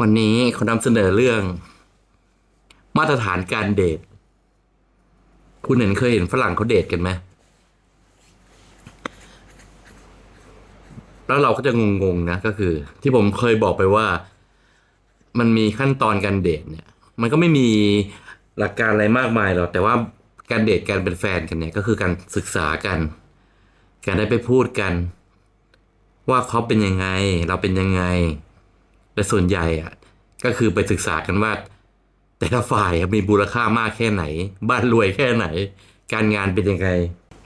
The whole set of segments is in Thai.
วันนี้เขานำเสนอเรื่อง มาตรฐานการเดท คุณเห็นเคยเห็นฝรั่งเขาเดทกันไหมแล้วเราก็จะงงๆนะก็คือ ที่ผมเคยบอกไปว่า มันมีขั้นตอนการเดทเนี่ย มันก็ไม่มีหลักการอะไรมากมายหรอกแต่ว่าการเดทการเป็นแฟนกันเนี่ยก็คือการศึกษากัน การได้ไปพูดกัน ว่าเขาเป็นยังไง เราเป็นยังไง แต่ส่วนใหญ่อะก็คือไปศึกษากันว่า แต่ละฝ่ายมีมูลค่ามากแค่ไหน บ้านรวยแค่ไหน การงานเป็นยังไง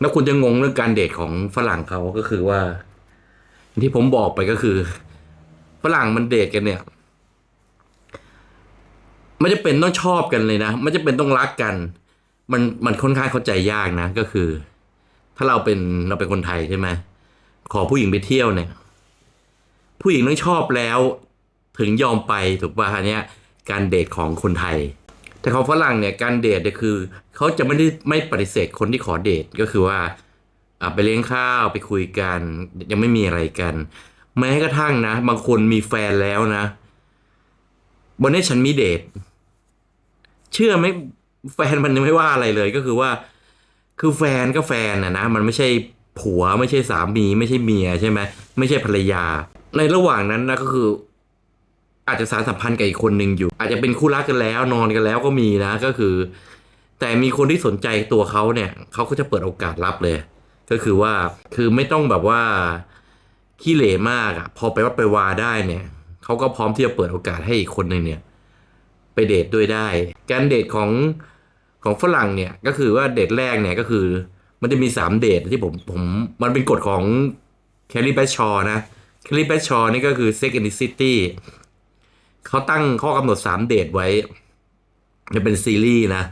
แล้วคุณจะงงเรื่องการเดทของฝรั่งเขาก็คือว่า ที่ผมบอกไปก็คือฝรั่งมันเดทกันเนี่ยไม่จะเป็นต้องชอบกันเลยนะไม่จะเป็นต้องรักกัน มันมันค่อนข้างเข้าใจยากนะก็คือ ถ้าเราเป็นเราเป็นคนไทยใช่ไหมขอผู้หญิงไปเที่ยวเนี่ย ผู้หญิงต้องชอบแล้ว ถึงยอมไปถูกป่ะอันเนี้ยการเดทของคนไทย แต่ของฝรั่งเนี่ยการเดทเนี่ยคือเขาจะไม่ได้ไม่ปฏิเสธคนที่ขอเดทก็คือว่าอไปเลี้ยงข้าวไปคุยกัน ยังไม่มีอะไรกัน แม้กระทั่งนะ บางคนมีแฟนแล้วนะวันนี้ฉันมีเดทเชื่อไหมแฟนมันยังไม่ว่าอะไรเลยก็คือว่า คือแฟนก็แฟนนะนะมันไม่ใช่ผัวไม่ใช่สามี ไม่ใช่เมียใช่ไหมไม่ใช่ภรรยา ในระหว่างนั้นนะก็คือ อาจจะสารสัมพันธ์กับอีกคนหนึ่งอยู่ อาจจะเป็นคู่รักกันแล้ว นอนกันแล้วก็มีนะก็คือ แต่มีคนที่สนใจตัวเขาเนี่ยเขาก็จะเปิดโอกาสรับเลย ก็คือว่าคือไม่ต้องแบบว่าขี้เหร่มากอะพอไปวัดไปวาได้เนี่ยเขาก็พร้อมที่จะเปิดโอกาสให้อีกคนหนึ่งเนี่ย ไปเดทด้วยได้ การเดทของของฝรั่งเนี่ยก็คือว่าเดทแรกเนี่ยก็คือ มันจะมีสามเดทที่ผมผมมันเป็นกฎของแคลรี่แบชชอนะแคลรี่แบชชอนี่ก็คือ Sex and the City เขาตั้งข้อกำหนดสามเดทไว้จะเป็นซีรีส์นะ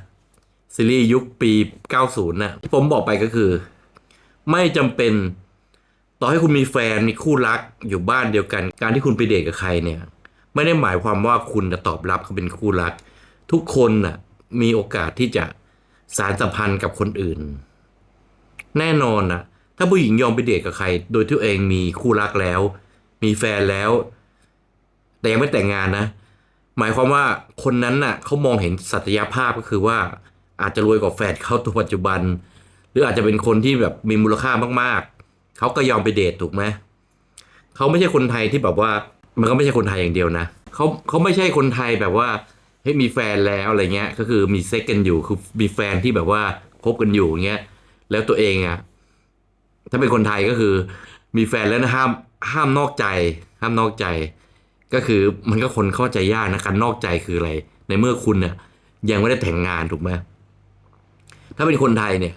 ซีรีส์ยุคปี 90นะที่ผมบอกไปก็คือ ไม่จำเป็นต่อให้คุณมีแฟนมีคู่รักอยู่บ้านเดียวกัน การที่คุณไปเดทกับใครเนี่ย ไม่ได้หมายความว่าคุณจะตอบรับเขาเป็นคู่รัก ทุกคนน่ะมีโอกาสที่จะสารสัมพันธ์กับคนอื่น แน่นอนนะถ้าผู้หญิงยอมไปเดทกับใคร โดยที่ตัวเองมีคู่รักแล้ว มีแฟนแล้ว แต่ยังไม่แต่งงานนะ หมายความว่าคนนั้นน่ะเขามองเห็นศักยภาพก็คือว่าอาจจะรวยกว่าแฟนเขาตัวปัจจุบัน หรืออาจจะเป็นคนที่แบบมีมูลค่ามากๆเขาก็ยอมไปเดทถูกไหมเขาไม่ใช่คนไทยที่แบบว่ามันก็ไม่ใช่คนไทยอย่างเดียวนะเขาเขาไม่ใช่คนไทยแบบว่าเฮ้ยมีแฟนแล้วอะไรเงี้ย ก็คือมีเซ็กกันอยู่คือมีแฟนที่แบบว่าคบกันอยู่เงี้ยแล้วตัวเองอะถ้าเป็นคนไทยก็คือ มีแฟนแล้วนะห้ามห้ามนอกใจ ห้ามนอกใจ ก็คือมันก็คนเข้าใจยากนะการนอกใจคืออะไร ในเมื่อคุณเนี่ยยังไม่ได้แต่งงานถูกไหมถ้าเป็นคนไทยเนี่ย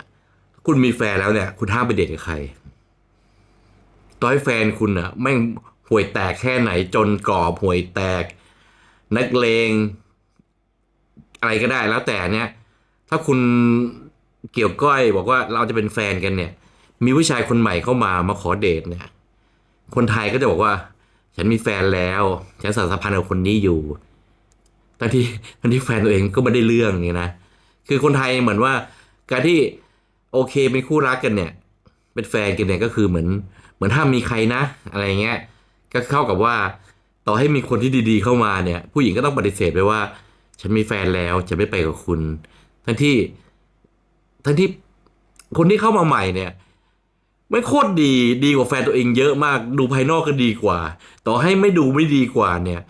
คุณมีแฟนแล้วเนี่ย คุณห้ามไปเดทกับใครต่อให้แฟนคุณอะแม่งห่วยแตกแค่ไหนจนกรอบห่วยแตก นักเลง อะไรก็ได้แล้วแต่เนี่ย ถ้าคุณเกี่ยวก้อยบอกว่าเราจะเป็นแฟนกันเนี่ย มีผู้ชายคนใหม่เข้ามามาขอเดทเนี่ย คนไทยก็จะบอกว่า ฉันมีแฟนแล้วฉันสารสัมพันธ์กับคนนี้อยู่ทั้งที่ทั้งที่แฟนตัวเองก็ไม่ได้เรื่องนี้นะคือคนไทยเหมือนว่าการที่โอเคเป็นคู่รักกันเนี่ย เป็นแฟนกันเนี่ยก็คือเหมือน เหมือนถ้ามีใครนะ อะไรเงี้ยก็เข้ากับว่า ต่อให้มีคนที่ดีๆ เข้ามาเนี่ย ผู้หญิงก็ต้องปฏิเสธไปว่า ฉันมีแฟนแล้วจะไม่ไปกับคุณ ทั้งที่ ทั้งที่คนที่เข้ามาใหม่เนี่ย ไม่โคตรดีดีกว่าแฟนตัวเองเยอะมากดูภายนอกก็ดีกว่า ต่อให้ไม่ดูไม่ดีกว่าเนี่ย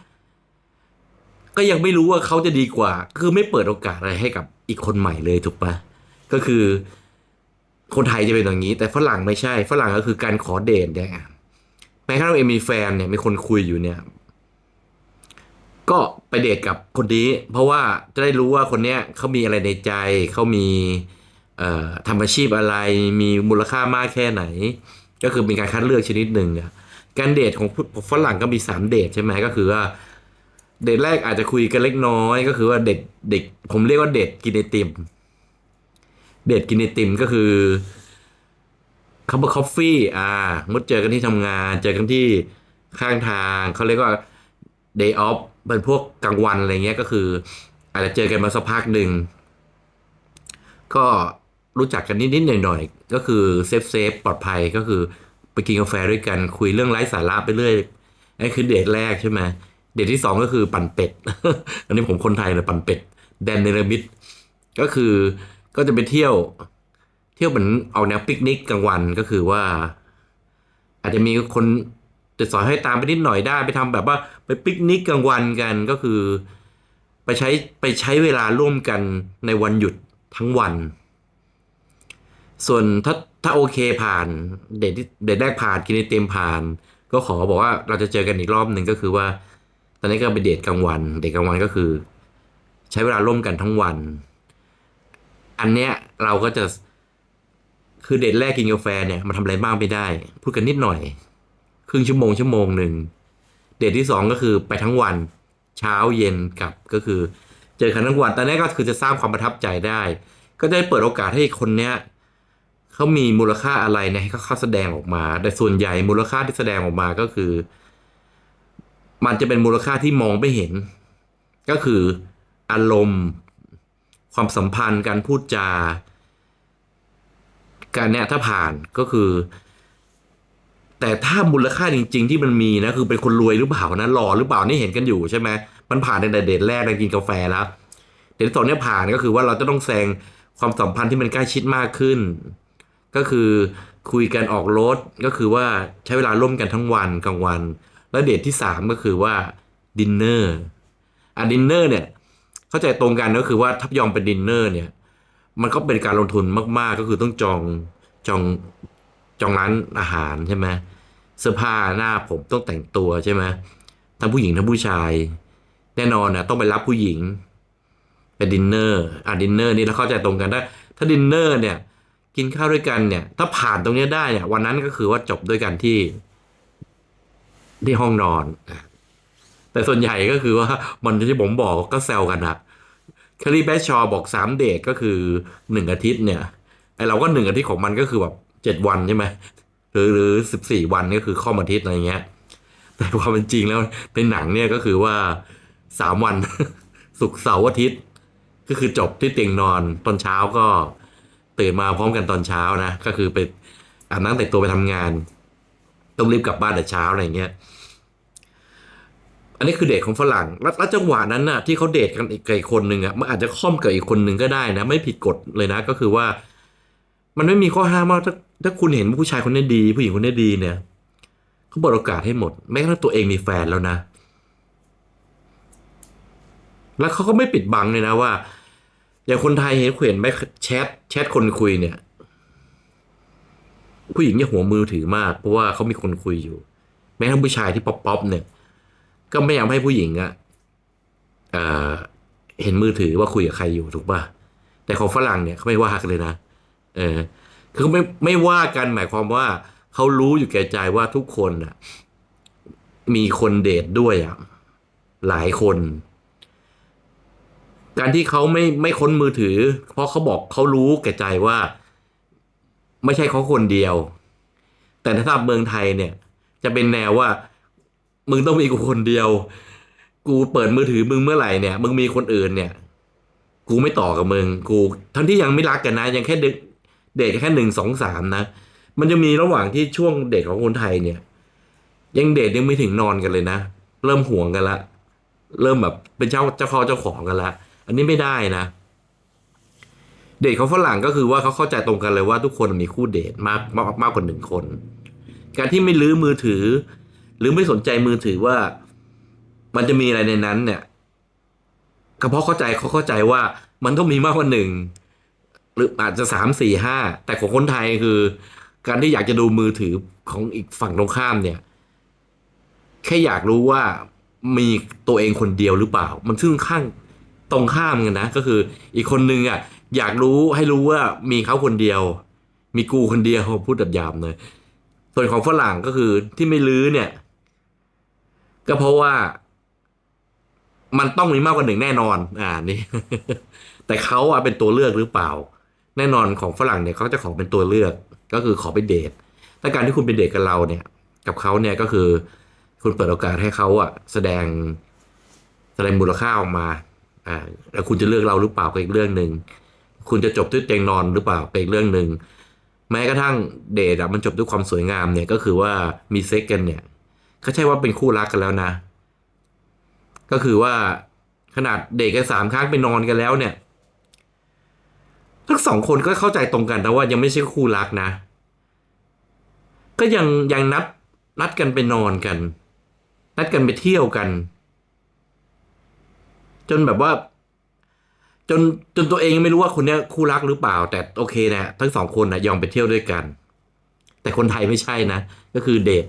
ก็ยังไม่รู้ว่าเขาจะดีกว่า คือไม่เปิดโอกาสอะไรให้กับอีกคนใหม่เลยถูกปะก็คือ คนไทยจะเป็นอย่างนี้ แต่ฝรั่งไม่ใช่ ฝรั่งก็คือการขอเดทเนี่ยแม้กระทั่งเองมีแฟนเนี่ยมีคนคุยอยู่เนี่ย ก็ไปเดทกับคนนี้ เพราะว่าจะได้รู้ว่าคนเนี้ยเขามีอะไรในใจเขามี ทำอาชีพอะไรมีมูลค่ามากแค่ไหน ก็คือเป็นการคัดเลือกชนิดหนึ่งเนี่ยการเดทของฝรั่งก็มีสามเดทใช่ไหมก็คือว่าเดทแรกอาจจะคุยกันเล็กน้อยก็คือว่าเด็กเด็กผมเรียกว่าเดทกินไอติม เดทกินไอติมก็คือคัพเปอร์คอฟฟี่อ่ามุดเจอกันที่ทำงาน เจอกันที่ข้างทางเขาเรียกว่า day off เป็นพวกกลางวันอะไรเงี้ยก็คือ อาจจะเจอกันมาสักพักหนึ่งก็ รู้จักกันนิดๆหน่อยๆก็คือเซฟเซฟปลอดภัยก็คือไปกินกาแฟด้วยกันคุยเรื่องไร้สาระไปเรื่อยไอ้คือเดทแรกใช่ไหมเดทที่สองก็คือปั่นเป็ด อันนี้ผมคนไทยเลยปั่นเป็ด แดนเนรมิตก็คือก็จะไปเที่ยว เที่ยวเหมือนเอาแนวปิกนิกกลางวันก็คือว่า อาจจะมีคนจะสอนให้ตามไปนิดหน่อยได้ไปทำแบบว่าไปปิกนิกกลางวันกันก็คือ ไปใช้ไปใช้เวลาร่วมกันในวันหยุดทั้งวัน ส่วนถ้าถ้าโอเคผ่านเดทที่เดทแรกผ่านกินไอเต็มผ่าน ก็ขอบอกว่าเราจะเจอกันอีกรอบหนึ่งก็คือว่า ตอนนี้ก็ไปเดทกลางวัน เดทกลางวันก็คือ ใช้เวลาร่วมกันทั้งวัน อันเนี้ยเราก็จะคือเดทแรกกินกาแฟเนี่ยมันทำอะไรบ้างไม่ได้ พูดกันนิดหน่อย ครึ่งชั่วโมงชั่วโมงหนึ่งเดทที่สองก็คือไปทั้งวัน เช้าเย็นกลับก็คือ เจอกันทั้งวันตอนนี้ก็คือจะสร้างความประทับใจได้ ก็ได้เปิดโอกาสให้คนเนี้ย เขามีมูลค่าอะไรนี่ยให้เขาแสดงออกมา แต่ส่วนใหญ่มูลค่าที่แสดงออกมาก็คือ มันจะเป็นมูลค่าที่มองไม่เห็น ก็คืออารมณ์ ความสัมพันธ์การพูดจา การเนี่ยถ้าผ่านก็คือ แต่ถ้ามูลค่าจริง ๆ ที่มันมีนะคือเป็นคนรวยหรือเปล่านะหล่อหรือเปล่านี่เห็นกันอยู่ใช่ไหมมันผ่านในเดทแรกในกินกาแฟแล้วเดทสองเนี่ยผ่านก็คือว่าเราจะต้องแซงความสัมพันธ์ที่มันใกล้ชิดมากขึ้น ก็คือคุยกันออกรถก็คือว่าใช้เวลาร่วมกันทั้งวันกลางวัน แล้วเดทที่สามก็คือว่าดินเนอร์อะดินเนอร์เนี่ยเข้าใจตรงกันก็คือว่าถ้ายอมเป็นดินเนอร์เนี่ยมันก็เป็นการลงทุนมาก ๆ ก็คือต้องจองจองจองร้านอาหารใช่ไหมเสื้อผ้าหน้าผมต้องแต่งตัวใช่ไหมทั้งผู้หญิงทั้งผู้ชาย แน่นอนนะต้องไปรับผู้หญิงไปดินเนอร์อะดินเนอร์นี่เราเข้าใจตรงกันได้ถ้าดินเนอร์เนี่ย กินข้าวด้วยกันเนี่ย ถ้าผ่านตรงนี้ได้เนี่ย วันนั้นก็คือว่าจบด้วยกันที่ ที่ห้องนอน แต่ส่วนใหญ่ก็คือว่ามันที่ผมบอกก็แซวกันนะแคลรี่แบชชอว์บอกสามเดทก็คือหนึ่งอาทิตย์เนี่ยไอเราก็หนึ่งอาทิตย์ของมันก็คือแบบเจ็ดวันใช่ไหมหรือหรือสิบสี่วันก็คือข้อมอาทิตย์อะไรเงี้ย แต่ความเป็นจริงแล้วในหนังเนี่ยก็คือว่าสามวันศุกร์เสาร์อาทิตย์ ก็คือจบที่เตียงนอนตอนเช้าก็ ตื่นมาพร้อมกันตอนเช้านะ ก็คือไปอาบน้ำแต่งตัวไปทำงาน ต้องรีบกลับบ้านแต่เช้าอะไรเงี้ย อันนี้คือเดทของฝรั่ง แล้วจังหวะนั้นน่ะที่เขาเดทกันอีกอีกคนหนึ่งอะมันอาจจะค่อมกับอีกคนหนึ่งก็ได้นะ ไม่ผิดกฎเลยนะ ก็คือว่า มันไม่มีข้อห้ามว่าถ้าถ้าคุณเห็นผู้ชายคนนี้ดี ผู้หญิงคนนี้ดีเนี่ยเขาเปิดโอกาสให้หมดแม้กระทั่งตัวเองมีแฟนแล้วนะ แล้วเขาก็ไม่ปิดบังเลยนะว่า อย่างคนไทยเห็นเห็นไหมแชทแชทคนคุยเนี่ย ผู้หญิงเนี่ยหัวมือถือมาก เพราะว่าเขามีคนคุยอยู่ แม้ทั่งผู้ชายที่ป๊อปป๊อปเนี่ย ก็ไม่อยากให้ผู้หญิงอะเอเห็นมือถือว่าคุยกับใครอยู่ถูกป่ะแต่ของฝรั่งเนี่ยเขาไม่ว่ากันเลยนะเออคือไม่ไม่ว่ากันหมายความว่าเขารู้อยู่แก่ใจว่าทุกคนอะมีคนเดทด้วยอะหลายคน การที่เขาไม่ไม่ค้นมือถือ เพราะเขาบอกเขารู้แก่ใจว่า ไม่ใช่เขาคนเดียว แต่ถ้าเมืองไทยเนี่ย จะเป็นแนวว่า มึงต้องมีกูคนเดียว กูเปิดมือถือมึงเมื่อไหร่เนี่ย มึงมีคนอื่นเนี่ย กูไม่ต่อกับมึง กู ทั้งที่ยังไม่รักกันนะ ยังแค่เดทเดทแค่หนึ่งสองสามนะ มันจะมีระหว่างที่ช่วงเดทของคนไทยเนี่ย ยังเดทยังไม่ถึงนอนกันเลยนะ เริ่มห่วงกันละ เริ่มแบบเป็นเจ้าเจ้าข้อเจ้าของกันละ อันนี้ไม่ได้นะ เดทของฝรั่งก็คือว่าเขาเข้าใจตรงกันเลยว่าทุกคนมีคู่เดทมากมากมากกว่าหนึ่งคน การที่ไม่ลื้อมือถือ หรือไม่สนใจมือถือว่า มันจะมีอะไรในนั้น เนี่ยก็เพราะเข้าใจเขาเข้าใจว่ามันต้องมีมากกว่าหนึ่งหรืออาจจะสามสี่ห้าแต่ของคนไทยคือ การที่อยากจะดูมือถือของอีกฝั่งตรงข้ามเนี่ย แค่อยากรู้ว่ามีตัวเองคนเดียวหรือเปล่า มันซึ่งข้าง ตรงข้ามกันนะ ก็คืออีกคนนึงอะอยากรู้ให้รู้ว่ามีเขาคนเดียว มีกูคนเดียวพูดดับยามเลย ส่วนของฝรั่งก็คือที่ไม่ลื้อเนี่ย ก็เพราะว่า มันต้องมีมากกว่าหนึ่งแน่นอน อ่านี่ แต่เขาอะเป็นตัวเลือกหรือเปล่า แน่นอนของฝรั่งเนี่ยเขาจะขอเป็นตัวเลือก ก็คือขอไปเดทถ้าการที่คุณไปเดทกับเราเนี่ย กับเขาเนี่ยก็คือ คุณเปิดโอกาสให้เขาอะแสดงแสดงมูลค่าออกมา อ่าแล้วคุณจะเลือกเราหรือเปล่าก็อีกเรื่องหนึ่งคุณจะจบด้วยเตียงนอนหรือเปล่าก็อีกเรื่องหนึ่งแม้กระทั่งเดทอะมันจบด้วยความสวยงามเนี่ยก็คือว่ามีเซ็กกันเนี่ยก็ใช่ว่าเป็นคู่รักกันแล้วนะ ก็คือว่าขนาดเด็กกันสามครั้งไปนอนกันแล้วเนี่ย ทั้งสองคนก็เข้าใจตรงกันแต่ว่ายังไม่ใช่คู่รักนะ ก็ยังยังนัดนัดกันไปนอนกัน นัดกันไปเที่ยวกัน จนแบบว่า จนจนตัวเองยังไม่รู้ว่าคนเนี้ยคู่รักหรือเปล่า แต่โอเคนะทั้งสองคนนะยอมไปเที่ยวด้วยกัน แต่คนไทยไม่ใช่นะ ก็คือเดท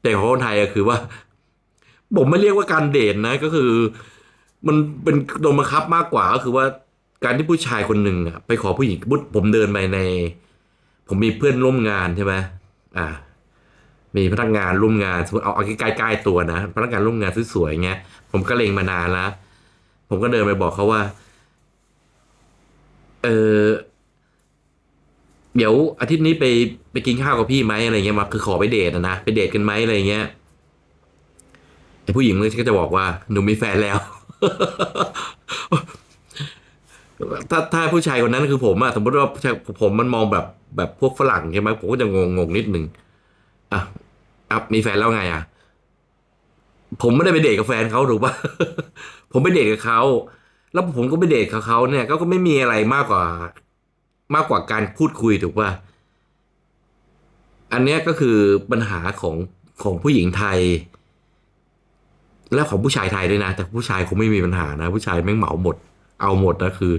แต่ของคนไทยก็คือว่า ผมไม่เรียกว่าการเดทนะ ก็คือ มันเป็นโดนบังคับมากกว่าก็คือว่าการที่ผู้ชายคนหนึ่งอะไปขอผู้หญิงบุผมเดินไปใน ผมมีเพื่อนร่วมงานใช่ไหมอ่า มีพนักงานร่วมงานสมมติเอาเอาใกล้ๆตัวนะพนักงานร่วมงานสวยๆเงี้ยผมก็เลงมานานแล้ว ผมก็เดินไปบอกเขาว่า เออเดี๋ยวอาทิตย์นี้ไปไปกินข้าวกับพี่ไหมอะไรเงี้ยมาคือขอไปเดทอะนะไปเดทกันไหมอะไรเงี้ยไอผู้หญิงมันก็จะบอกว่าหนูมีแฟนแล้ว ถ้าถ้าผู้ชายคนนั้นคือผมอะสมมติว่าผู้ชายผมมันมองแบบแบบพวกฝรั่งใช่ไหมผมก็จะงงงนิดนึงอะอะมีแฟนแล้วไงอะ ผมไม่ได้ไปเดทกับแฟนเขาถูกปะผมไปเดทกับเขา แล้วผมก็ไปเดทกับเขาเนี่ยก็ก็ไม่มีอะไรมากกว่า มากกว่าการพูดคุยถูกป่ะอันเนี้ยก็คือปัญหาของของผู้หญิงไทย และของผู้ชายไทยด้วยนะ แต่ผู้ชายคงไม่มีปัญหานะ ผู้ชายแม่งเหมาหมด เอาหมดนะคือ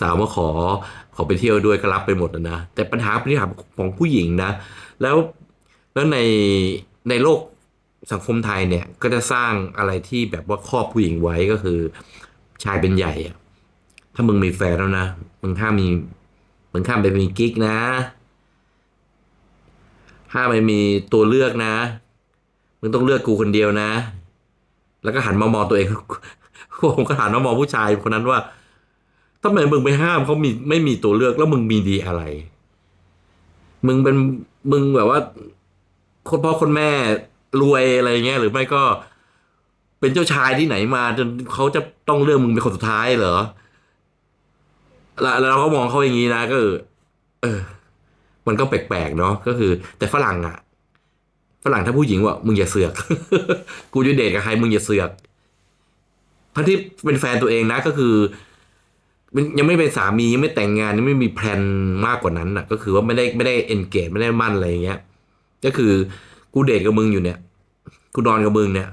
สาวมาขอขอไปเที่ยวด้วยก็รับไปหมดนะนะแต่ปัญหาปัญหาของผู้หญิงนะ แล้วแล้วในในโลก สังคมไทยเนี่ยก็จะสร้างอะไรที่แบบว่าครอบผู้หญิงไว้ก็คือ ชายเป็นใหญ่อะถ้ามึงมีแฟนแล้วนะมึงห้ามมีมึงห้ามไปมีกิ๊กนะห้ามไปมีตัวเลือกนะ มึงต้องเลือกกูคนเดียวนะ แล้วก็หันมามองตัวเองผมก็หันมามองผู้ชายคนนั้นว่าทำไมมึงไปห้ามเขามีไม่มีตัวเลือกแล้วมึงมีดีอะไร มึงเป็นมึงแบบว่าคนพ่อคนแม่ รวยอะไรเงี้ยหรือไม่ก็ เป็นเจ้าชายที่ไหนมา จนเขาจะต้องเลือกมึงเป็นคนสุดท้ายเหรอแล้วเราก็มองเขาอย่างนี้นะก็เออ มันก็แปลกๆเนาะก็คือ แต่ฝรั่งอะฝรั่งถ้าผู้หญิงว่ามึงอย่าเสือก กูจะเดทกับใครมึงอย่าเสือกทั้งที่เป็นแฟนตัวเองนะก็คือยังไม่เป็นสามียังไม่แต่งงานยังไม่มีแพลนมากกว่านั้นอะก็คือว่าไม่ได้ไม่ได้เอนเกจไม่ได้มั่นอะไรอย่างเงี้ย ก็คือ กูเดทกับมึงอยู่เนี่ย กูนอนกับมึงเนี่ย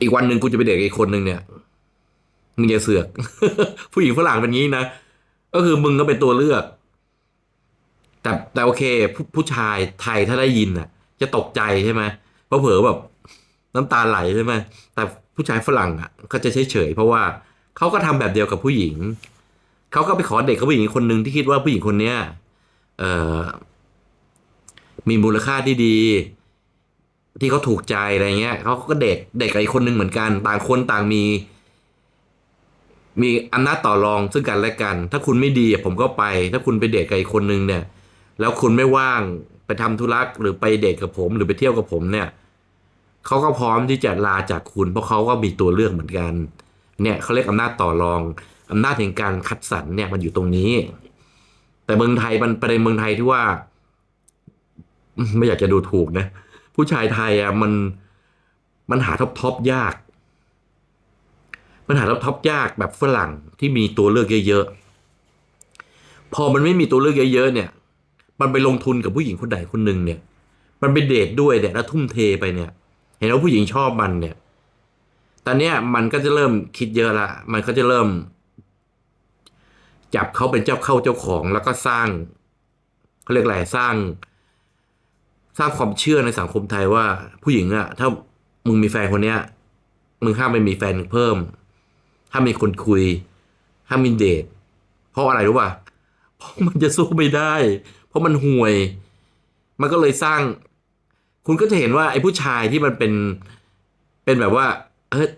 อีกวันหนึ่งกูจะไปเดทกับอีกคนหนึ่งเนี่ย มึงอย่าเสือก ผู้หญิงฝรั่งเป็นงี้นะ ก็คือมึงก็เป็นตัวเลือก แต่แต่โอเคผู้ผู้ชายไทยถ้าได้ยินอะ จะตกใจใช่ไหมเพราะเผลอแบบน้ำตาไหลใช่ไหมแต่ผู้ชายฝรั่งอะก็จะเฉยเฉยเพราะว่าเขาก็ทำแบบเดียวกับผู้หญิง เขาก็ไปขอเด็กกับผู้หญิงคนหนึ่งที่คิดว่าผู้หญิงคนเนี้ย เอ่อ มีมูลค่าที่ดี ที่เขาถูกใจอะไรเงี้ยเขาก็เด็กเด็กกับอีกคนหนึ่งเหมือนกัน ต่างคนต่างมี มีอำนาจต่อรองซึ่งกันและกัน ถ้าคุณไม่ดีผมก็ไป ถ้าคุณไปเดทกับอีกคนนึงเนี่ย แล้วคุณไม่ว่างไปทำธุระหรือไปเดทกับผม หรือไปเที่ยวกับผมเนี่ยเขาก็พร้อมที่จะลาจากคุณ เพราะเขาก็มีตัวเลือกเหมือนกัน เนี่ยเขาเรียกอำนาจต่อรองอำนาจแห่งการคัดสรรเนี่ยมันอยู่ตรงนี้ แต่เมืองไทยมันประเด็นเมืองไทยที่ว่า ไม่อยากจะดูถูกนะ ผู้ชายไทยอะมันมันหาท็อปท็อปยาก มันหาท็อปท็อปยากแบบฝรั่งที่มีตัวเลือกเยอะๆ พอมันไม่มีตัวเลือกเยอะๆเนี่ย มันไปลงทุนกับผู้หญิงคนใดคนหนึ่งเนี่ย มันไปเดทด้วยเนี่ยแล้วทุ่มเทไปเนี่ย เห็นว่าผู้หญิงชอบมันเนี่ย ตอนเนี้ยมันก็จะเริ่มคิดเยอะละ มันก็จะเริ่ม จับเขาเป็นเจ้าเข้าเจ้าของแล้วก็สร้างเขาเรียกอะไรสร้าง สร้างความเชื่อในสังคมไทยว่า ผู้หญิงอะถ้ามึงมีแฟนคนเนี้ยมึงห้ามไปมีแฟนเพิ่มถ้ามีคนคุยห้ามมีเดทเพราะอะไรรู้ป่ะเพราะมันจะสู้ไม่ได้ เพราะมันห่วย มันก็เลยสร้าง คุณก็จะเห็นว่าไอ้ผู้ชายที่มันเป็นเป็นแบบว่าเฮ้ย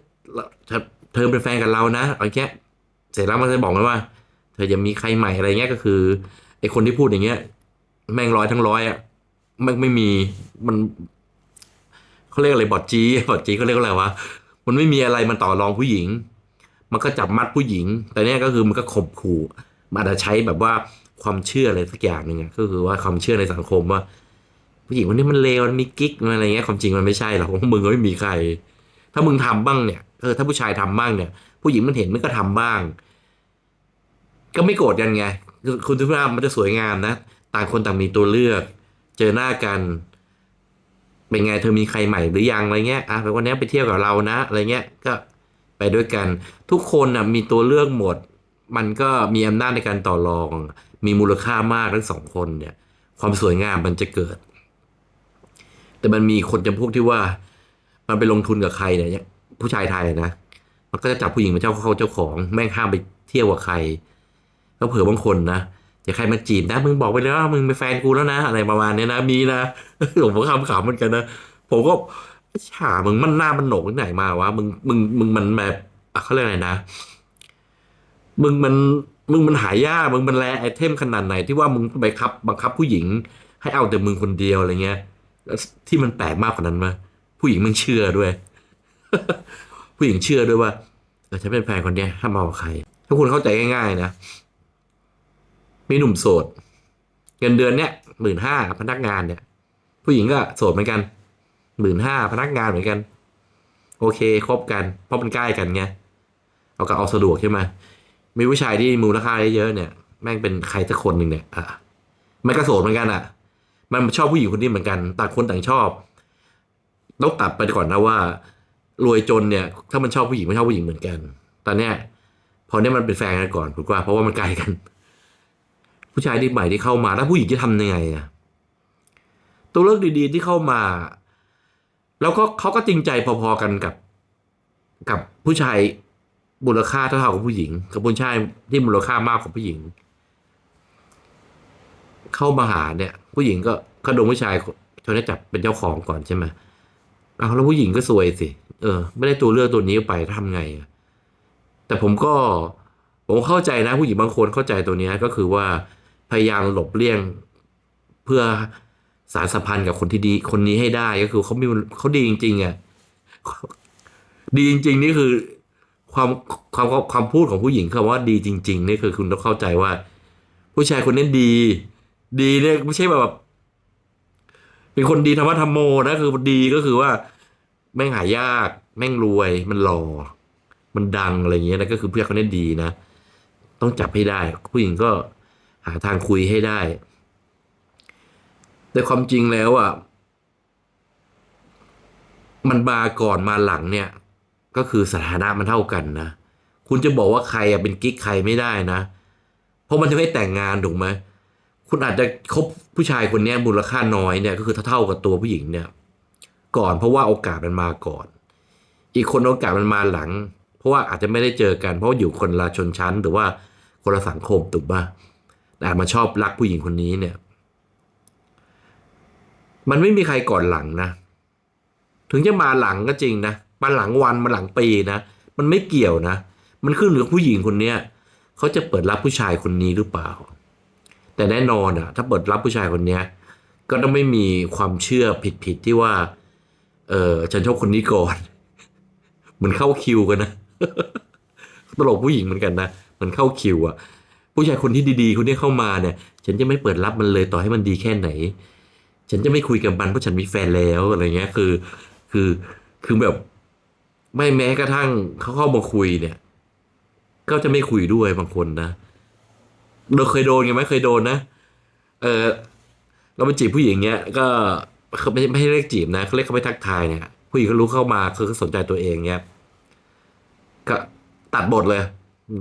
เธอเธอเป็นแฟนกับเรานะอะไรเงี้ยเสร็จแล้วมันจะบอกมันว่า เธอจะมีใครใหม่อะไรเงี้ยก็คือไอ้คนที่พูดอย่างเงี้ย แม่งร้อยทั้งร้อยอะ แม่ไม่มีมันเขาเรียกอะไรบอดจีบอดจีเขาเรียกว่าอะไรวะมันไม่มีอะไรมันต่อรองผู้หญิง มันก็จับมัดผู้หญิง แต่เนี้ยก็คือมันก็ข่มขู่มันอาจจะใช้แบบว่าความเชื่ออะไรสักอย่างหนึ่งก็คือว่าความเชื่อในสังคมว่า ผู้หญิงคนนี้มันเลวมันมีกิ๊กมันอะไรเงี้ยความจริงมันไม่ใช่หรอกมึงก็ไม่มีใคร ถ้ามึงทำบ้างเนี่ยเออถ้าผู้ชายทำบ้างเนี่ย ผู้หญิงมันเห็นมันก็ทำบ้าง ก็ไม่โกรธกันไงคุณทุกท่านมันจะสวยงามนะ ต่างคนต่างมีตัวเลือก เจอหน้ากัน เป็นไงเธอมีใครใหม่หรือยังอะไรเงี้ยอะวันนี้ไปเที่ยวกับเรานะอะไรเงี้ยก็ไปด้วยกัน ทุกคนนะมีตัวเลือกหมด มันก็มีอำนาจในการต่อรอง มีมูลค่ามากทั้งสองคนเนี่ย ความสวยงามมันจะเกิด แต่มันมีคนจำพวกที่ว่า มันไปลงทุนกับใครเนี่ยผู้ชายไทยนะมันก็จะจับผู้หญิงเป็นเจ้าเขาเจ้าของแม่งห้ามไปเที่ยวกับใครก็เผื่อบางคนนะ จะใครมาจีบนะมึงบอกไปแล้วว่ามึงเป็นแฟนกูแล้วนะอะไรประมาณนี้นะมีนะผมก็คำขำเหมือนกันนะผมก็ฉามึงมันหน้ามันโหนกที่ไหนมาวะมึงมึงมึงมันแบบเขาเรียกอะไรนะ มึงมันมึงมันหายากมึงมันแรไอเทมขนาดไหนที่ว่ามึงไปคับ บังคับผู้หญิง ให้เอาแต่มึงคนเดียวอะไรเงี้ยที่มันแปลกมากกว่านั้นมาผู้หญิงมึงเชื่อด้วย ผู้หญิงเชื่อด้วยว่าฉันเป็นแฟนคนเนี้ยห้ามเอาใคร ถ้าคุณเข้าใจง่ายๆนะ มีหนุ่มโสด เงินเดือนเนี้ยหมื่นห้าพนักงานเนี่ย ผู้หญิงก็โสดเหมือนกันหมื่นห้าพนักงานเหมือนกัน โอเคคบกัน เพราะมันใกล้กันไงเอาก็เอาสะดวกใช่ไหมมีผู้ชายที่มูลค่าเยอะเนี่ย แม่งเป็นใครสักคนหนึ่งเนี่ยอะมันก็โสดเหมือนกันอะ มันชอบผู้หญิงคนนี้เหมือนกัน ต่างคนต่างชอบต้องตัดไปก่อนนะว่า รวยจนเนี่ย ถ้ามันชอบผู้หญิงไม่ชอบผู้หญิงเหมือนกัน ตอนเนี้ยพอเนี้ยมันเป็นแฟนกันก่อนถูกป่ะเพราะว่ามันไกลกัน ผู้ชายที่ใหม่ที่เข้ามาแล้วผู้หญิงจะทำยังไงอะตัวเลือกดีๆที่เข้ามา แล้วก็เขาก็จริงใจพอๆกันกับ กับผู้ชายมูลค่าเท่าๆกับผู้หญิง กับผู้ชายที่มูลค่ามากกว่าผู้หญิง เข้ามาหาเนี่ย ผู้หญิงก็เขาโดนผู้ชายคนนี้จับเป็นเจ้าของก่อนใช่ไหมเอาแล้วผู้หญิงก็ซวยสิเออ ไม่ได้ตัวเลือกตัวนี้ไปทำไงแต่ผมก็ผมเข้าใจนะผู้หญิงบางคนเข้าใจตัวเนี้ยก็คือว่า พยายามหลบเลี่ยง เพื่อสารสัมพันธ์กับคนที่ดี คนนี้ให้ได้ก็คือเขามีเขาดีจริงๆอะดีจริง ๆ นี่คือความความความพูดของผู้หญิงคำว่าดีจริง ๆ นี่คือคุณต้องเข้าใจว่า ผู้ชายคนนี้ดี ดีเนี่ยไม่ใช่แบบ เป็นคนดีธรรมะธรรมโมนะคือดีก็คือว่า แม่งหายาก แม่งรวย มันหล่อมันดังอะไรเงี้ยนะก็คือเพื่อนเขาเนี่ยดีนะ ต้องจับให้ได้ ผู้หญิงก็ หาทางคุยให้ได้ แต่ความจริงแล้วอะมันมาก่อนมาหลังเนี่ย ก็คือสถานะมันเท่ากันนะคุณจะบอกว่าใครอะเป็นกิ๊กใครไม่ได้นะ เพราะมันจะไม่แต่งงานถูกไหมคุณอาจจะคบผู้ชายคนนี้มูลค่าน้อยเนี่ยก็คือเท่ากับตัวผู้หญิงเนี่ย ก่อนเพราะว่าโอกาสมันมาก่อน อีกคนโอกาสมันมาหลัง เพราะว่าอาจจะไม่ได้เจอกัน เพราะาอยู่คนละชนชั้นหรือว่าคนละสังคมถูกป่ะ แต่มาชอบรักผู้หญิงคนนี้เนี่ย มันไม่มีใครก่อนหลังนะ ถึงจะมาหลังก็จริงนะมาหลังวันมาหลังปีนะมันไม่เกี่ยวนะ มันขึ้นอยู่กับผู้หญิงคนเนี้ยเขาจะเปิดรับผู้ชายคนนี้หรือเปล่า แต่แน่นอนอะถ้าเปิดรับผู้ชายคนเนี้ย ก็ต้องไม่มีความเชื่อผิดๆที่ว่า เออฉันชอบคนนี้ก่อนเหมือนเข้าคิวกันนะตลกผู้หญิงเหมือนกันนะเหมันเข้าคิวอะ ผู้ชายคนที่ดีๆคนนี้เข้ามาเนี่ย ฉันจะไม่เปิดรับมันเลยต่อให้มันดีแค่ไหน ฉันจะไม่คุยกับมันเพราะฉันมีแฟนแล้วอะไรเงี้ย คือ คือคือแบบ ไม่แม้กระทั่งเขาเข้ามาคุยเนี่ย ก็จะไม่คุยด้วยบางคนนะเราเคยโดนกันไหมเคยโดนนะเออเราไปจีบผู้หญิงเนี้ย ก็เขาไม่ไม่ให้เรียกจีบนะเขาเรียกเขาไปทักทายเนี่ยผู้หญิงเขารู้เข้ามาคือเขาสนใจตัวเองเนี้ยก็ตัดบทเลย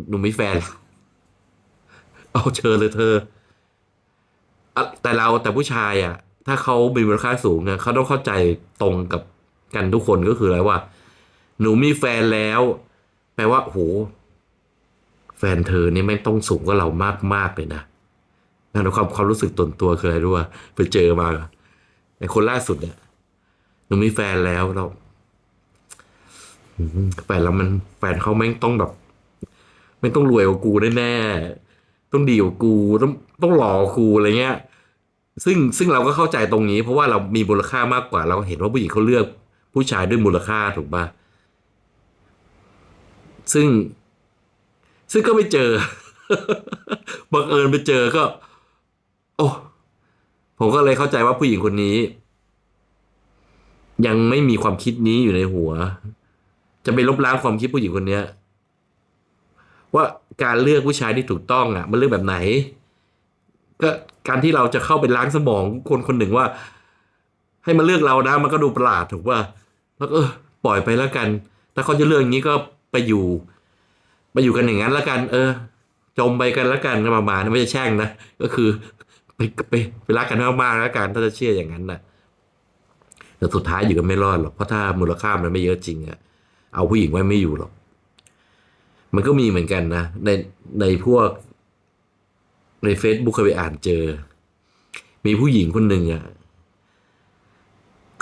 หนูมีแฟนแล้ว เอาเชิญเลยเธอ แต่เราแต่ผู้ชายอะ ถ้าเขามีมูลค่าสูงเนี่ยเขาต้องเข้าใจตรงกับกันทุกคนก็คืออะไรว่า หนูมีแฟนแล้ว แปลว่าโหแฟนเธอเนี่ยไม่งต้องสูงกว่าเรามากมากๆเลยนะนั่นความความรู้สึกตนตัวคืออะไรรู้ว่าไปเจอมาไอ้คนล่าสุดเนี่ยหนูมีแฟนแล้วเราแฟนเรามันแฟนเขาแม่งต้องแบบ ไม่ต้องรวยกว่ากูแน่ๆ ต้องดีกว่ากูต้องต้องหล่อกูอะไรเงี้ย ซึ่งซึ่งเราก็เข้าใจตรงนี้ เพราะว่าเรามีมูลค่ามากกว่า เราก็เห็นว่าผู้หญิงเขาเลือก ผู้ชายด้วยมูลค่าถูกปะซึ่ง ซึ่งก็ไม่เจอบังเอิญไปเจอก็ โอ้ผมก็เลยเข้าใจว่าผู้หญิงคนนี้ ยังไม่มีความคิดนี้อยู่ในหัว จะไปลบล้างความคิดผู้หญิงคนเนี้ย ว่าการเลือกผู้ชายที่ถูกต้องอะ มันเลือกแบบไหน ก็การที่เราจะเข้าไปล้างสมองคนคนหนึ่งว่า ให้มาเลือกเรานะมันก็ดูประหลาดถูกป่ะแล้วก็ปล่อยไปแล้วกัน ถ้าเขาจะเลือกอย่างนี้ก็ไปอยู่ ไปอยู่กันอย่างนั้นแล้วกัน เออ จมไปกันแล้วกันประมาณนั้นไม่ใช่แช่งนะก็คือไปไปไปรักกันมากๆแล้วกันถ้าจะเชื่ออย่างนั้นนะแต่สุดท้ายอยู่กันไม่รอดหรอกเพราะถ้ามูลค่ามันไม่เยอะจริงอะเอาผู้หญิงไว้ไม่อยู่หรอก มันก็มีเหมือนกันนะ ในในพวก ในเฟซบุ๊กเคยไปอ่านเจอ มีผู้หญิงคนหนึ่งอะ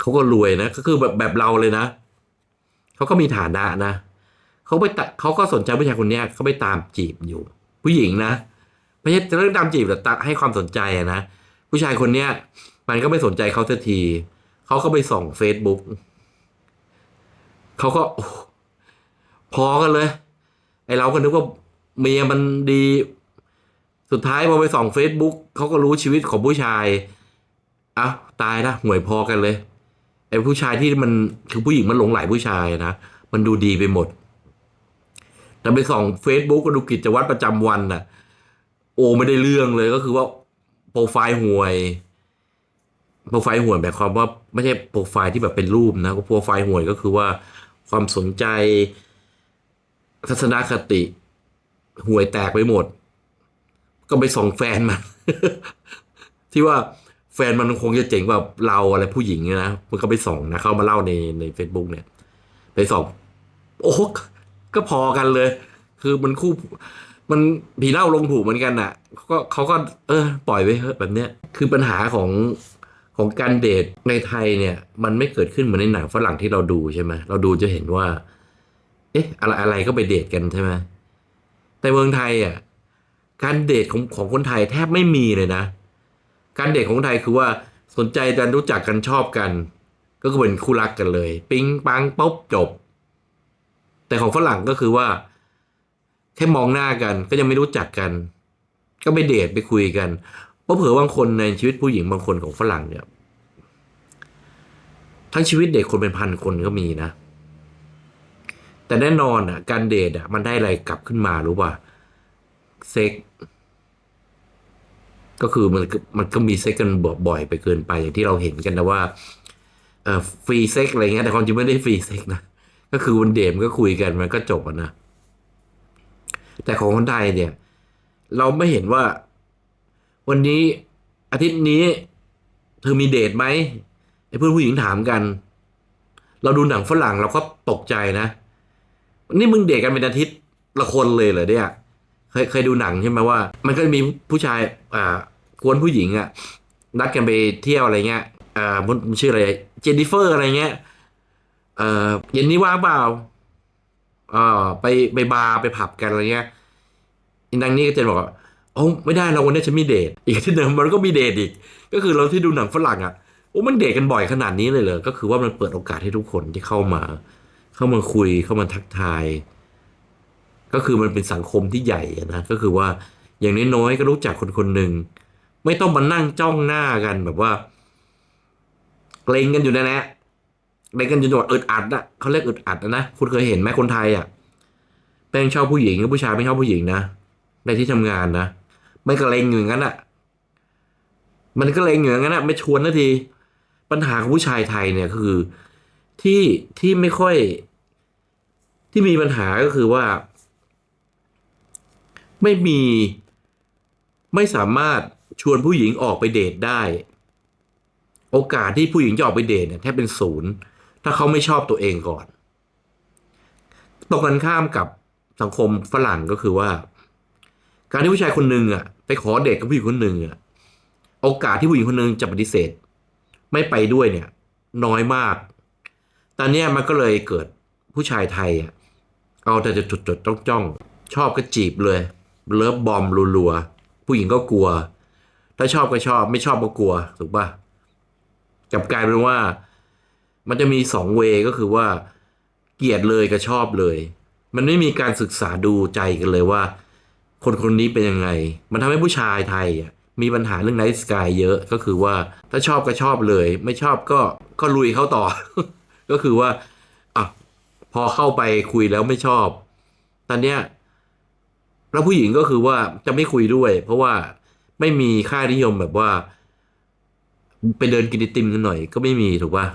เขาก็รวยนะ ก็คือแบบแบบเราเลยนะ เขาก็มีฐานะนะเขาไปตเขาก็สนใจผู้ชายคนเนี้ยเขาไปตามจีบอยู่ ผู้หญิงนะไม่ใช่เรื่องตามจีบแต่ให้ความสนใจอะนะผู้ชายคนเนี้ยมันก็ไม่สนใจเขาสักทีเขาก็ไปส่องเฟซบุ๊กเขาก็พอกันเลย ไอเราก็นึกว่าเมียมันดี สุดท้ายพอไปส่องเฟซบุ๊กเขาก็รู้ชีวิตของผู้ชายอ้าวตายละห่วยพอกันเลยไอผู้ชายที่มันคือผู้หญิงมันหลงไหลผู้ชายนะมันดูดีไปหมด แต่ไปส่องเฟซบุ๊กก็ดูกิจวัตรประจำวันน่ะ โอไม่ได้เรื่องเลยก็คือว่าโปรไฟล์ห่วยโปรไฟล์ห่วยแบบความว่าไม่ใช่โปรไฟล์ที่แบบเป็นรูปนะก็โปรไฟล์ห่วยก็คือว่าความสนใจ ทัศนคติห่วยแตกไปหมด ก็ไปส่องแฟนมัน ที่ว่าแฟนมันคงจะเจ๋งกว่าเราอะไรผู้หญิงเนี่ยนะมันก็ไปส่องนะเข้ามาเล่าในใน Facebook เนี่ย ไปส่อง โอ้ก็พอกันเลย คือมันคู่ มันผีเล่าลงถูกเหมือนกันน่ะเขาก็เขาก็ เออ ปล่อยไปเถอะแบบเนี้ย คือปัญหาของของการเดทในไทยเนี่ย มันไม่เกิดขึ้นเหมือนในหนังฝรั่งที่เราดูใช่ไหมเราดูจะเห็นว่า เอ๊ะอะไรอะไรก็ไปเดทกันใช่ไหมแต่เมืองไทยอะการเดทของของคนไทยแทบไม่มีเลยนะ การเดทของไทยคือว่าสนใจกันรู้จักกันชอบกัน ก็คือเป็นคู่รักกันเลย ปิ๊งปังปุ๊บจบ แต่ของฝรั่งก็คือว่า แค่มองหน้ากันก็ยังไม่รู้จักกัน ก็ไปเดทไปคุยกันเพราะเผื่อบางคนในชีวิตผู้หญิงบางคนของฝรั่งเนี่ย ทั้งชีวิตเด็กคนเป็นพันคนก็มีนะ แต่แน่นอนอะการเดทอะมันได้อะไรกลับขึ้นมารู้ป่ะเซ็กก็คือมันมันก็มีเซ็กกันบ่อยไปเกินไปอย่างที่เราเห็นกันนะว่าเอ่อฟรีเซ็กอะไรเงี้ยแต่ความจริงไม่ได้ฟรีเซ็กนะก็คือวันเดทมันก็คุยกันมันก็จบนะแต่ของคนไทยเนี่ย เราไม่เห็นว่า วันนี้อาทิตย์นี้ เธอมีเดทไหมไอ้เพื่อนผู้หญิงถามกัน เราดูหนังฝรั่งเราก็ตกใจนะ นี่มึงเดทกันเป็นอาทิตย์ละคนเลยเหรอเนี่ยเคยเคยดูหนังใช่ไหมว่า มันก็จะมีผู้ชายอ่ากวนผู้หญิงอะ่ะนัดกันไปเที่ยวอะไรเงี้ยอ่ามันชื่ออะไรเจนนิเฟอร์อะไรเงี้ยเอ่อเย็นนี้ว่างเปล่าอ่าไปไปบาร์ไปผับกันอะไรเงี้ยอินดังนี้ก็จะบอกว่าโอ้ไม่ได้เราวันนี้ฉันมีเดทอีกที่เดิมมันก็มีเดทอีก ก็คือเราที่ดูหนังฝรั่งอะโอ้มันเดทกันบ่อยขนาดนี้เลยเหรอก็คือว่ามันเปิดโอกาสให้ทุกคนที่เข้ามา เข้ามาคุยเข้ามาทักทาย ก็คือมันเป็นสังคมที่ใหญ่นะก็คือว่าอย่างน้อยๆก็รู้จักคนคนหนึ่งไม่ต้องมานั่งจ้องหน้ากันแบบว่าเกรงกันอยู่นะนะเกรงกันจนแบบอึดอัดอะเขาเรียกอึดอัดอะนะคุณเคยเห็นไหมคนไทยอะแป้งชอบผู้หญิงกับผู้ชายไม่ชอบผู้หญิงนะในที่ทำงานนะไม่เกรงอยู่งั้นอะมันก็เกรงอยู่งั้นอะไม่ชวนนาที ปัญหาของผู้ชายไทยเนี่ยก็คือ ที่ที่ไม่ค่อย ที่มีปัญหาก็คือว่า ไม่มี ไม่สามารถชวนผู้หญิงออกไปเดทได้ โอกาสที่ผู้หญิงจะออกไปเดทเนี่ยแทบเป็นศูนย์ ถ้าเขาไม่ชอบตัวเองก่อน ตรงกันข้ามกับสังคมฝรั่งก็คือว่า การที่ผู้ชายคนหนึ่งอะ ไปขอเดทกับผู้หญิงคนหนึ่งอะ โอกาสที่ผู้หญิงคนหนึ่งจะปฏิเสธ ไม่ไปด้วยเนี่ย น้อยมาก ตอนนี้มันก็เลยเกิดผู้ชายไทยอะเอาแต่จะจดจดจ้องจ้อง ชอบก็จีบเลย เลิฟบอมรัวๆ ผู้หญิงก็กลัว ถ้าชอบก็ชอบไม่ชอบก็กลัวถูกปะกลับกลายเป็นว่า มันจะมีสองเวก็คือว่า เกลียดเลยกับชอบเลย มันไม่มีการศึกษาดูใจกันเลยว่า คนคนนี้เป็นยังไง มันทำให้ผู้ชายไทยอะมีปัญหาเรื่องไนท์สกายเยอะก็คือว่าถ้าชอบก็ชอบเลย ไม่ชอบก็ก็ลุยเขาต่อ ก็คือว่าอะพอเข้าไปคุยแล้วไม่ชอบตอนเนี้ยแล้วผู้หญิงก็คือว่าจะไม่คุยด้วย เพราะว่าไม่มีค่านิยมแบบว่า ไปเดินกินไอติมกันหน่อย ก็ไม่มีถูกป่ะ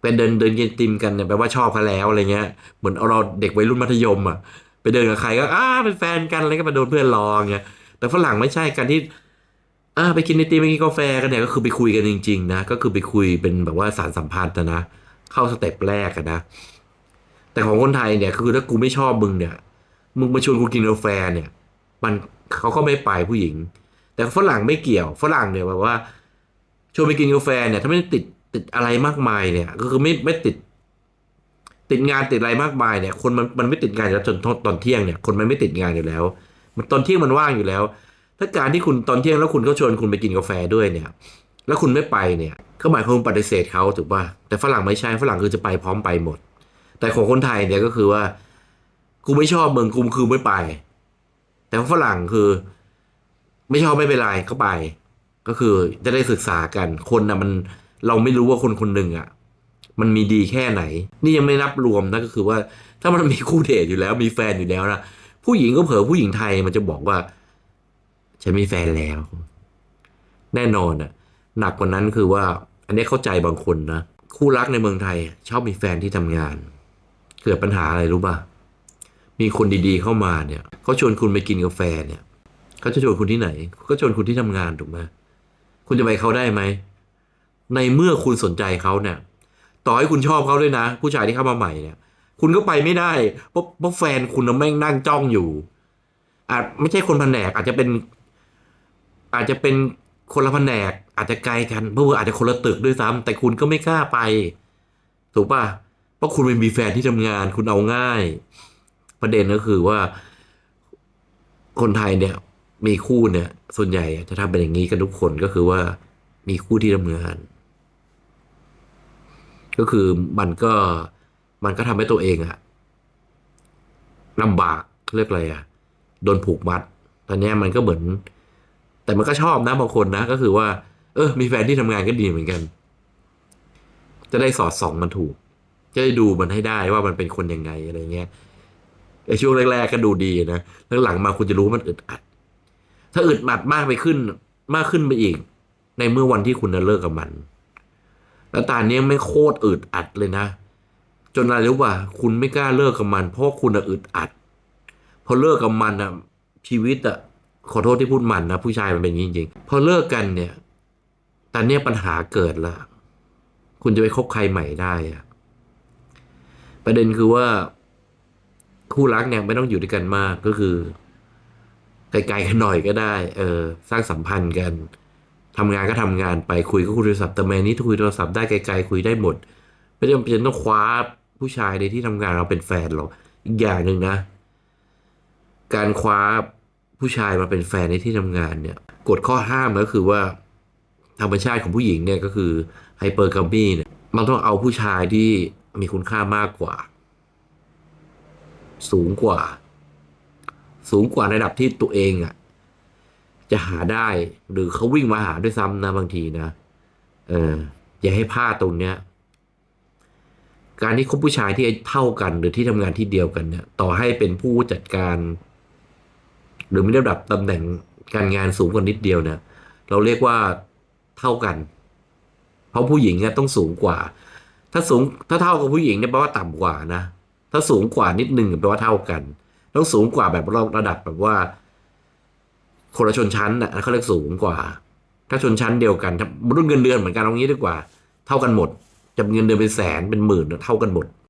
ไปเดินเดินกินไอติมกันเนี่ยแปลว่าชอบเขาแล้วอะไรเงี้ยเหมือนเราเด็กวัยรุ่นมัธยมอะไปเดินกับใครก็อ้าเป็นแฟนกันอะไรก็มาโดนเพื่อนรอเงี้ยแต่ฝรั่งไม่ใช่การที่อ่าไปกินไอติมไปกินกาแฟกันเนี่ยก็คือไปคุยกันจริง ๆ นะ ก็คือไปคุยเป็นแบบว่าสารสัมพันธ์นะ เข้าสเต็ปแรกนะ แต่ของคนไทยเนี่ยคือถ้ากูไม่ชอบมึงเนี่ย มึงมาชวนกูกินกาแฟเนี่ย มันเขาก็ไม่ไปผู้หญิง แต่ฝรั่งไม่เกี่ยวฝรั่งเนี่ยแบบว่าชวนไปกินกาแฟเนี่ย ถ้าไม่ติดติดอะไรมากมายเนี่ย ก็คือไม่ไม่ติด ติดงานติดอะไรมากมายเนี่ย คนมันมันไม่ติดงานแล้วจนตอนตอนเที่ยงเนี่ยคนมันไม่ติดงานอยู่แล้ว มันตอนเที่ยงมันว่างอยู่แล้ว ถ้าการที่คุณตอนเที่ยงแล้วคุณเขาชวนคุณไปกินกาแฟด้วยเนี่ย แล้วคุณไม่ไปเนี่ย ก็หมายความปฏิเสธเขาถูกป่ะแต่ฝรั่งไม่ใช่ฝรั่งคือจะไปพร้อมไปหมด แต่ของคนไทยเนี่ยก็คือว่ากูไม่ชอบมึงกูคือไม่ไป แต่ของฝรั่งคือ ไม่ชอบไม่เป็นไรก็ไป ก็คือจะได้ศึกษากันคนนะมันเราไม่รู้ว่าคนคนหนึ่งอะ มันมีดีแค่ไหน นี่ยังไม่นับรวมนะก็คือว่า ถ้ามันมีคู่เดทอยู่แล้ว มีแฟนอยู่แล้วนะผู้หญิงก็เผลอผู้หญิงไทยมันจะบอกว่าฉันมีแฟนแล้ว แน่นอนอะหนักกว่านั้นคือว่า อันนี้เข้าใจบางคนนะ คู่รักในเมืองไทย ชอบมีแฟนที่ทำงาน เกิดปัญหาอะไรรู้ป่ะ มีคนดีๆเข้ามาเนี่ยเขาชวนคุณไปกินกาแฟเนี่ยเขาจะชวนคุณที่ไหน ก็ชวนคุณที่ทำงานถูกไหมคุณจะไปเขาได้ไหม ในเมื่อคุณสนใจเขาเนี่ย ต่อให้คุณชอบเขาด้วยนะ ผู้ชายที่เข้ามาใหม่เนี่ย คุณก็ไปไม่ได้ เพราะเพราะแฟนคุณน่ะแม่งนั่งจ้องอยู่ อาจไม่ใช่คนแผนกอาจจะเป็น อาจจะเป็นคนละแผนก อาจจะไกลกันเพราะว่าอาจจะคนละตึกด้วยซ้ำแต่คุณก็ไม่กล้าไป ถูกป่ะเพราะคุณเป็นมีแฟนที่ทำงานคุณเอาง่าย ประเด็นก็คือว่า คนไทยเนี่ย มีคู่เนี่ย ส่วนใหญ่จะทำเป็นอย่างนี้กันทุกคนก็คือว่ามีคู่ที่ทำงาน ก็คือมันก็มันก็ทำให้ตัวเองอะลำบากเรียกอะไรอะโดนผูกมัด ตอนนี้มันก็เหมือน แต่มันก็ชอบนะบางคนนะ ก็คือว่า เออ มีแฟนที่ทำงานก็ดีเหมือนกัน จะได้สอดส่องมันถูก จะได้ดูมันให้ได้ว่ามันเป็นคนยังไงอะไรเงี้ยไอช่วงแรกๆก็ดูดีนะแล้วหลังมาคุณจะรู้ว่ามันอึดอัด ถ้าอึดอัดมากไปขึ้น มากขึ้นไปอีก ในเมื่อวันที่คุณจะเลิกกับมันแล้วตอนนี้ไม่โคตรอึดอัดเลยนะ จนอะไรรู้ป่ะคุณไม่กล้าเลิกกับมัน เพราะคุณอึดอัด พอเลิกกับมันอะชีวิตอะขอโทษที่พูดมันนะผู้ชายมันเป็นอย่างนี้จริงๆ พอเลิกกันเนี่ย ตอนเนี้ยปัญหาเกิดละคุณจะไปคบใครใหม่ได้อะประเด็นคือว่า คู่รักเนี่ยไม่ต้องอยู่ด้วยกันมากก็คือไกลๆกันหน่อยก็ได้ เออ สร้างสัมพันธ์กันทำงานก็ทำงานไปคุยก็คุยโทรศัพท์แต่แมนี้คุยโทรศัพท์ได้ไกลๆคุยได้หมด ไม่จำเป็นต้องคว้าผู้ชายในที่ทำงานเราเป็นแฟนหรอกอีกอย่างหนึ่งนะ การคว้าผู้ชายมาเป็นแฟนในที่ทำงานเนี่ยกฎข้อห้ามก็คือว่า ธรรมชาติของผู้หญิงเนี่ยก็คือไฮเปอร์กัมบีเนี่ยมันต้องเอาผู้ชายที่มีคุณค่ามากกว่า สูงกว่า สูงกว่าในระดับที่ตัวเองอะ่ะ จะหาได้หรือเขาวิ่งมาหาด้วยซ้ำนะบางทีนะเออ อย่าให้พลาดตรงเนี้ยการที่คบผู้ชายที่เท่ากันหรือที่ทำงานที่เดียวกันเนี่ย ต่อให้เป็นผู้จัดการ หรือมีระดับตำแหน่งการงานสูงกว่านิดเดียวเนี่ย เราเรียกว่า เท่ากัน เพราะผู้หญิงเนี่ยต้องสูงกว่า ถ้าสูงถ้าเท่ากับผู้หญิงเนี่ยแปลว่าต่ำกว่านะ ถ้าสูงกว่านิดหนึ่งแปลว่าเท่ากัน ต้องสูงกว่าแบบระดับแบบว่า คนละชนชั้นอะเขาเรียกสูงกว่า ถ้าชนชั้นเดียวกันถ้ารุ่นเงินเดือนเหมือนกันเอางี้ดีกว่า เท่ากันหมดจะเงินเดือนเป็นแสนเป็นหมื่นเท่ากันหมด